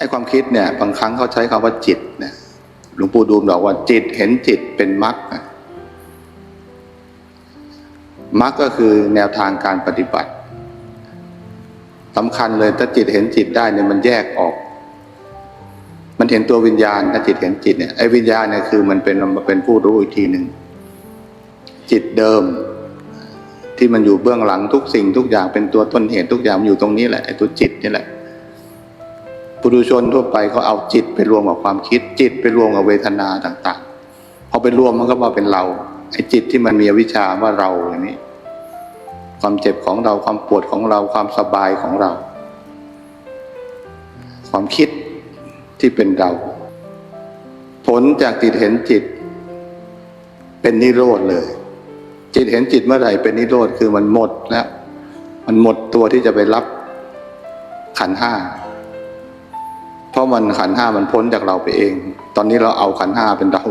ไอ้ความคิดเนี่ยบางครั้งเขาใช้คำว่าจิตนะหลวงปู่ดูลบอกว่าจิตเห็นจิตเป็นมรรคมรรคก็คือแนวทางการปฏิบัติสำคัญเลยถ้าจิตเห็นจิตได้เนี่ยมันแยกออก มันเห็นตัววิญญาณถ้าจิตเห็นจิตเนี่ยไอ้วิญญาณเนี่ยคือมันเป็นมันเป็นผู้รู้อีกทีหนึ่งจิตเดิม ที่มันอยู่เบื้องหลังทุกสิ่งทุกอย่างเป็นตัวต้นเหตุทุกอย่างอยู่ตรงนี้แหละไอ้ตัวจิตนี่แหละ ปุถุชนทั่วไปเขาเอาจิตไปรวมกับความคิด จิตไปรวมกับเวทนาต่างๆพอไปรวมมันก็มาเป็นเราไอ้จิตที่มันมีอวิชาว่าเราอย่างนี้ ความเจ็บของเราความปวดของเราความสบายของเรา ความคิดที่เป็นเรา ผลจากจิตเห็นจิต เป็นนิโรธเลย จิตเห็นจิตเมื่อไหร่เป็นนิโรธคือมันหมดแล้วมันหมดตัวที่จะไปรับขันธ์ห้า เพราะมันขันห้ามันพ้นจากเราไปเอง ตอนนี้เราเอาขันห้าเป็นเรา